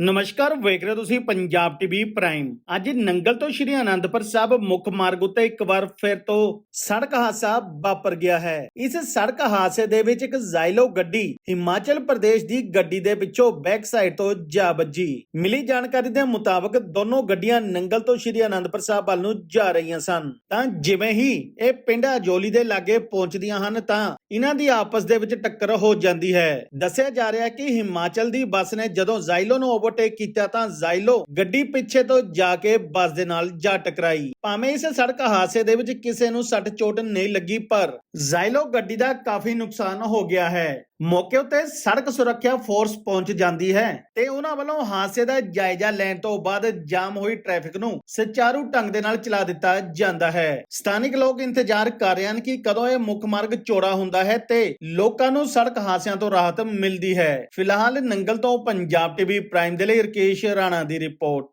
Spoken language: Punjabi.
ਨਮਸਕਾਰ, ਵੇਖ ਰਹੇ ਹੋ ਤੁਸੀਂ ਪੰਜਾਬ ਟੀਵੀ ਪ੍ਰਾਈਮ। ਅੱਜ ਨੰਗਲ ਤੋਂ ਸ਼੍ਰੀ ਅਨੰਦਪੁਰ ਸਾਹਿਬ ਮੁੱਖ ਮਾਰਗ ਉੱਤੇ ਇੱਕ ਵਾਰ ਫਿਰ ਤੋਂ ਸੜਕ ਹਾਦਸਾ ਵਾਪਰ ਗਿਆ ਹੈ। ਇਸ ਸੜਕ ਹਾਦਸੇ ਦੇ ਵਿੱਚ ਇੱਕ ਜ਼ਾਈਲੋ ਗੱਡੀ ਹਿਮਾਚਲ ਪ੍ਰਦੇਸ਼ ਦੀ ਗੱਡੀ ਦੇ ਪਿੱਛੋਂ ਬੈਕ ਸਾਈਡ ਤੋਂ ਜਾ ਵੱਜੀ। ਮਿਲੀ ਜਾਣਕਾਰੀ ਦੇ ਮੁਤਾਬਕ ਦੋਨੋਂ ਗੱਡੀਆਂ ਨੰਗਲ ਤੋਂ ਸ਼੍ਰੀ ਅਨੰਦਪੁਰ ਸਾਹਿਬ ਵੱਲ ਨੂੰ ਜਾ ਰਹੀਆਂ ਸਨ। ਤਾਂ ਜਿਵੇਂ ਹੀ ਇਹ ਪਿੰਡ ਅਜੋਲੀ ਦੇ ਲਾਗੇ ਪਹੁੰਚਦੀਆਂ ਹਨ, ਤਾਂ ਇਹਨਾਂ ਦੀ ਆਪਸ ਦੇ ਵਿੱਚ ਟੱਕਰ ਹੋ ਜਾਂਦੀ ਹੈ। ਦੱਸਿਆ ਜਾ ਰਿਹਾ ਹੈ ਕਿ ਹਿਮਾਚਲ ਦੀ ਬੱਸ ਨੇ ਜਦੋਂ ਜ਼ਾਇਲੋ ਨੂੰ ਓਵਰਟੇਕ ਕੀਤਾ ਤਾਂ ਜ਼ਾਇਲੋ ਗੱਡੀ ਪਿੱਛੇ ਤੋਂ ਜਾ ਕੇ ਬੱਸ ਦੇ ਨਾਲ ਜਾ ਟਕਰਾਈ। ਭਾਵੇਂ ਇਸ ਸੜਕ ਹਾਦਸੇ ਦੇ ਵਿੱਚ ਕਿਸੇ ਨੂੰ ਸੱਟ ਚੋਟ ਨਹੀਂ ਲੱਗੀ, ਪਰ ਜਾਇਲੋ ਗੱਡੀ ਦਾ ਕਾਫੀ ਨੁਕਸਾਨ ਹੋ ਗਿਆ ਹੈ। ਮੌਕੇ ਉੱਤੇ ਸੜਕ ਸੁਰੱਖਿਆ ਫੋਰਸ ਪਹੁੰਚ ਜਾਂਦੀ ਹੈ ਤੇ ਉਹਨਾਂ ਵੱਲੋਂ ਹਾਦਸੇ ਦਾ ਜਾਇਜ਼ਾ ਲੈਣ ਤੋਂ ਬਾਅਦ ਜਾਮ ਹੋਈ ਟ੍ਰੈਫਿਕ ਨੂੰ ਸੁਚਾਰੂ ਢੰਗ ਦੇ ਨਾਲ ਚਲਾ ਦਿੱਤਾ ਜਾਂਦਾ ਹੈ। ਸਥਾਨਿਕ ਲੋਕ ਇੰਤਜ਼ਾਰ ਕਰ ਰਹੇ ਹਨ ਕਿ ਕਦੋਂ ਇਹ ਮੁੱਖ ਮਾਰਗ ਚੌੜਾ ਹੁੰਦਾ ਹੈ ਤੇ ਲੋਕਾਂ ਨੂੰ ਸੜਕ ਹਾਦਸਿਆਂ ਤੋਂ ਰਾਹਤ ਮਿਲਦੀ ਹੈ। ਫਿਲਹਾਲ ਨੰਗਲ ਤੋਂ ਪੰਜਾਬ ਟੀਵੀ ਪ੍ਰਾਈਮ ਦੇ ਲਈ ਰਕੇਸ਼ ਰਾਣਾ ਦੀ ਰਿਪੋਰਟ।